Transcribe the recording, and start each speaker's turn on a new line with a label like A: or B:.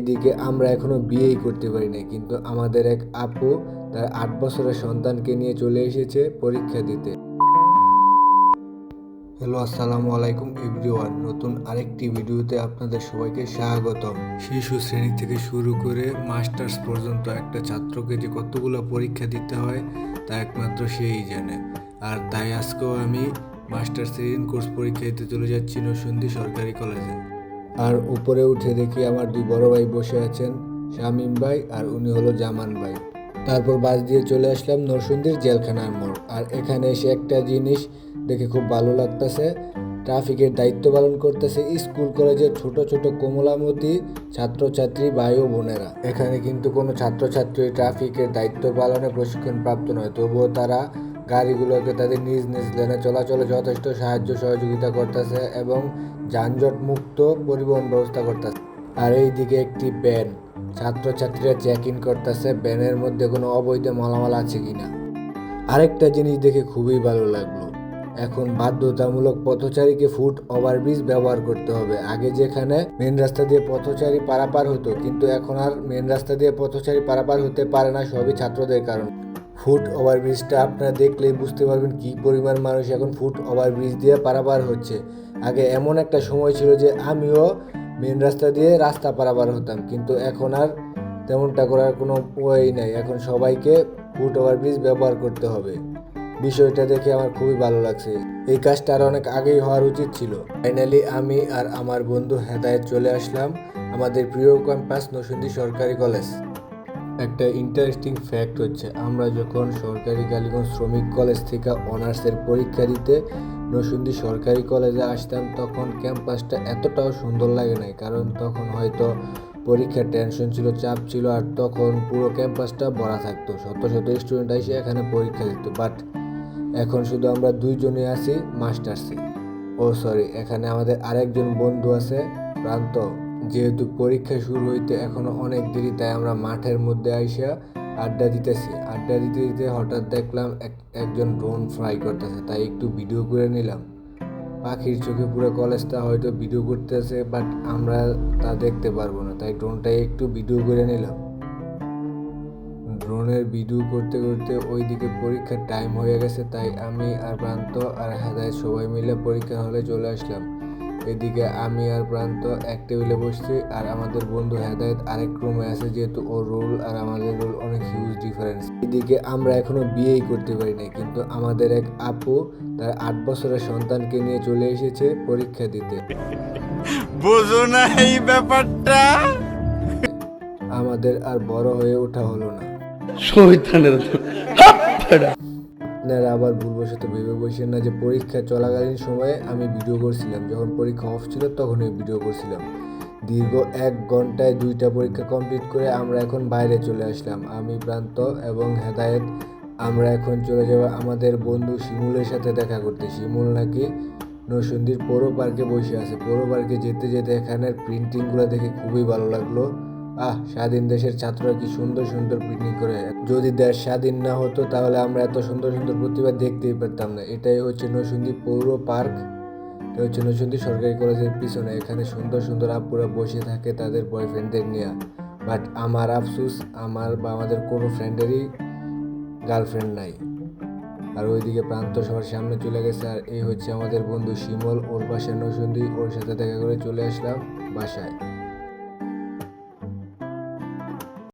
A: এদিকে আমরা এখনও বিয়েই করতে পারি নাই, কিন্তু আমাদের এক আপু তার আট বছরের সন্তানকে নিয়ে চলে এসেছে পরীক্ষা দিতে। হ্যালো, আসসালামু আলাইকুম এভরিওয়ান। নতুন আরেকটি ভিডিওতে আপনাদের সবাইকে স্বাগতম। শিশু শ্রেণি থেকে শুরু করে মাস্টার্স পর্যন্ত একটা ছাত্রকে যে কতগুলো পরীক্ষা দিতে হয়, তা একমাত্র সেই জানে। আর তাই আজকেও আমি মাস্টার্স ইন কোর্স পরীক্ষা দিতে চলে যাচ্ছি নরসিংদী সরকারি কলেজে। আর উপরে উঠে দেখি আমার দুই বড় ভাই বসে আছেন, শামীম ভাই আর উনি হলো জামান ভাই। তারপর বাস দিয়ে চলে আসলাম নরসিংদীর জেলখানার মোড়। আর এখানে এসে একটা জিনিস দেখে খুব ভালো লাগতেছে, ট্রাফিকের দায়িত্ব পালন করতেছে স্কুল, কলেজের ছোট ছোট কোমলামতি ছাত্রছাত্রী ভাই ও বোনেরা। এখানে কিন্তু কোনো ছাত্রছাত্রী ট্রাফিকের দায়িত্ব পালনে প্রশিক্ষণ প্রাপ্ত নয়, তবুও তারা গাড়িগুলোকে তাদের নিজ নিজ লেনে চলাচলে যথেষ্ট সাহায্য সহযোগিতা করতেছে এবং যানজট মুক্ত পরিবহন ব্যবস্থা করতেছে। আর এইদিকে একটি ব্যান। ছাত্রছাত্রীরা চেক ইন করতেছে, ব্যানের মধ্যে কোনো অবৈধ মালামাল আছে কিনা। আরেকটা জিনিস দেখে খুবই ভালো লাগল। এখন বাধ্যতামূলক পথচারীকে ফুট ওভারব্রিজ ব্যবহার করতে হবে। আগে যেখানে মেন রাস্তা দিয়ে পথচারী পারাপার হতো, কিন্তু এখন আর মেন রাস্তা দিয়ে পথচারী পারাপার হতে পারে না, সবই ছাত্রদের কারণ। ফুট ওভারব্রিজটা আপনারা দেখলেই বুঝতে পারবেন কি পরিমাণ মানুষ এখন ফুট ওভারব্রিজ দিয়ে পারাপার হচ্ছে। আগে এমন একটা সময় ছিল যে আমিও মেন রাস্তা দিয়ে রাস্তা পারাপার হতাম, কিন্তু এখন আর তেমনটা করার কোনো ওয়েই নাই। এখন সবাইকে ফুট ওভারব্রিজ ব্যবহার করতে হবে। বিষয়টা দেখে আমার খুবই ভালো লাগছে। এই কাজটা আর অনেক আগেই হওয়ার উচিত ছিল। ফাইনালি আমি আর আমার বন্ধু হেদায়েত চলে আসলাম, আমাদের প্রিয় ক্যাম্পাস নসুন্দি সরকারি কলেজ একটা ইন্টারেস্টিং ফ্যাক্ট হচ্ছে, আমরা যখন সরকারি কালীগঞ্জ শ্রমিক কলেজ থেকে অনার্সের পরীক্ষা দিতে নসুন্দি সরকারি কলেজে আসতাম, তখন ক্যাম্পাসটা এতটাও সুন্দর লাগে নাই। কারণ তখন হয়তো পরীক্ষার টেনশন ছিল, চাপ ছিল, আর তখন পুরো ক্যাম্পাসটা ভরা থাকতো। শত শত স্টুডেন্ট এসে এখানে পরীক্ষা দিত। বাট এখন শুধু আমরা দুইজনই আছি মাস্টার্সে ও সরি এখানে আমাদের আরেকজন বন্ধু আছে, প্রান্ত। যেহেতু পরীক্ষা শুরু হইতে এখনও অনেক দেরি, তাই আমরা মাঠের মধ্যে আইসা আড্ডা দিতেছি। আড্ডা দিতে দিতে হঠাৎ দেখলাম এক- একজন ড্রোন ফ্লাই করতেছে, তাই একটু ভিডিও করে নিলাম। পাখির চোখে পুরো কলেজটা হয়তো ভিডিও করতেছে, বাট আমরা তা দেখতে পারব না, তাই ড্রোনটাই একটু ভিডিও করে নিলাম। ড্রোনের ভিডিও করতে করতে ওইদিকে পরীক্ষার টাইম হয়ে গেছে, তাই আমি আর প্রান্ত আর হেদায় সবাই মিলে পরীক্ষা হলে চলে আসলাম। এদিকে আমি আর প্রান্ত এক টেবিলে বসছি আর আমাদের বন্ধু হেদায়ত আরেক রুমে আছে যেহেতু ওর রোল আর আমাদের রোল অনেক হিউজ ডিফারেন্স এদিকে আমরা এখনও বিয়েই করতে পারি নাই কিন্তু আমাদের এক আপু তার আট বছরের সন্তানকে নিয়ে চলে এসেছে পরীক্ষা দিতে।
B: বোঝো না এই ব্যাপারটা।
A: আমাদের আর বড় হয়ে ওঠা হলো না।
C: শহীদানের
A: আপনারা আবার ভুলবশত ভেবে বসেন না যে পরীক্ষা চলাকালীন সময়ে আমি ভিডিও করছিলাম। যখন পরীক্ষা অফ ছিল তখন আমি ভিডিও করছিলাম। দীর্ঘ এক ঘন্টায় দুইটা পরীক্ষা কমপ্লিট করে আমরা এখন বাইরে চলে আসলাম। আমি প্রান্ত এবং হেদায়েত, আমরা এখন চলে যাব আমাদের বন্ধু শিমুলের সাথে দেখা করতে। শিমুল নাকি নরসিংদীর পৌর পার্কে বসে আছে। পৌর পার্কে যেতে যেতে এখানের প্রিন্টিংগুলো দেখে খুবই ভালো লাগল। আহ, স্বাধীন দেশের ছাত্ররা কি সুন্দর সুন্দর পিকনিক করে। যদি দেশ স্বাধীন না হতো, তাহলে আমরা এত সুন্দর সুন্দর প্রতিভা দেখতেই পারতাম না। এটাই হচ্ছে নরসিংদী পৌর পার্ক। এটা হচ্ছে নরসিংদী সরকারি কলেজের পিছনে। এখানে সুন্দর সুন্দর আপুরা বসে থাকে তাদের বয়ফ্রেন্ডদের নিয়ে। বাট আমার আফসুস, আমার বা আমাদের কোনো ফ্রেন্ডেরই গার্লফ্রেন্ড নাই। আর ওইদিকে প্রান্ত সবার সামনে চলে গেছে। আর এই হচ্ছে আমাদের বন্ধু শিমল। ওর বাসায় নরসিংদী, ওর সাথে দেখা করে চলে আসলাম বাসায়।